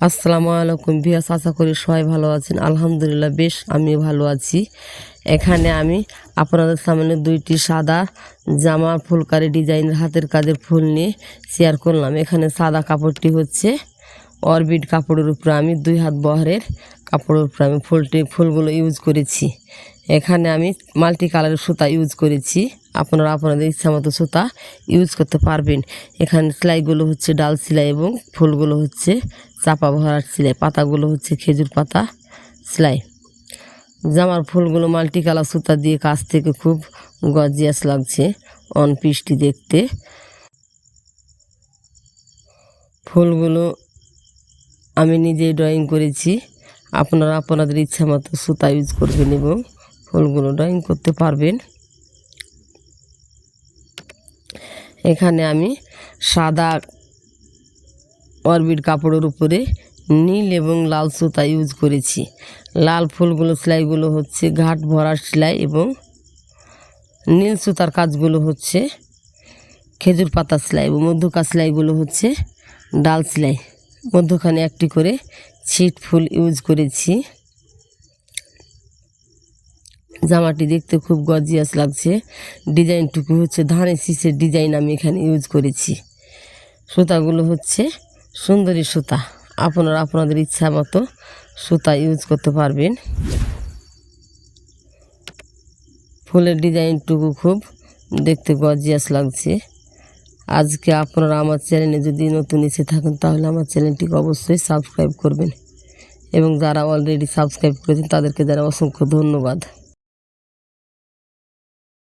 আসসালামু আলাইকুম বিয়াস আশা করি সবাই ভালো আছেন। আলহামদুলিল্লাহ বেশ আমি ভালো আছি। এখানে আমি আপনাদের সামনে দুইটি সাদা জামা, ফুলকারি ডিজাইনের হাতের কাজের ফুল নিয়ে শেয়ার করলাম। এখানে সাদা কাপড়টি হচ্ছে অরবিট কাপড়ের উপরে। আমি দুই হাত বহরের কাপড়ের উপরে আমি ফুলটি, ফুলগুলো ইউজ করেছি। এখানে আমি মাল্টি কালারের সুতা ইউজ করেছি। আপনারা আপনাদের ইচ্ছা মতো সুতা ইউজ করতে পারবেন। এখানে সেলাইগুলো হচ্ছে ডাল সেলাই এবং ফুলগুলো হচ্ছে চাপা ভরার সেলাই পাতাগুলো হচ্ছে খেজুর পাতা, সেলাই। জামার ফুলগুলো মাল্টি কালার সুতা দিয়ে কাছ থেকে খুব গজিয়াস লাগছে অন পিসটি দেখতে। ফুলগুলো আমি নিজেই ড্রয়িং করেছি। আপনারা আপনাদের ইচ্ছা মতো সুতা ইউজ করবেন এবং ফুলগুলো ড্রয়িং করতে পারবেন। এখানে আমি সাদা অরবিট কাপড়ের উপরে নীল এবং লাল সুতা ইউজ করেছি। লাল ফুলগুলো, সেলাইগুলো হচ্ছে ঘাট ভরা সেলাই এবং নীল সুতার কাজগুলো হচ্ছে খেজুর পাতা সেলাই এবং মধ্যকার সেলাইগুলো হচ্ছে ডাল সেলাই। মধ্যখানে একটি করে ছিট ফুল ইউজ করেছি। জামাটি দেখতে খুব গর্জিয়াস লাগছে। ডিজাইনটুকু হচ্ছে ধানের শীষের ডিজাইন আমি এখানে ইউজ করেছি। সুতাগুলো হচ্ছে সুন্দরী সুতা। আপনারা, আপনাদের ইচ্ছা মতো সুতা ইউজ করতে পারবেন। ফুলের ডিজাইনটুকু খুব দেখতে গজিয়াস লাগছে। আজকে আপনারা আমার চ্যানেলে যদি নতুন এসে থাকেন, তাহলে আমার চ্যানেলটিকে অবশ্যই সাবস্ক্রাইব করবেন। এবং যারা অলরেডি সাবস্ক্রাইব করেছেন, তাদেরকে যারা অসংখ্য ধন্যবাদ।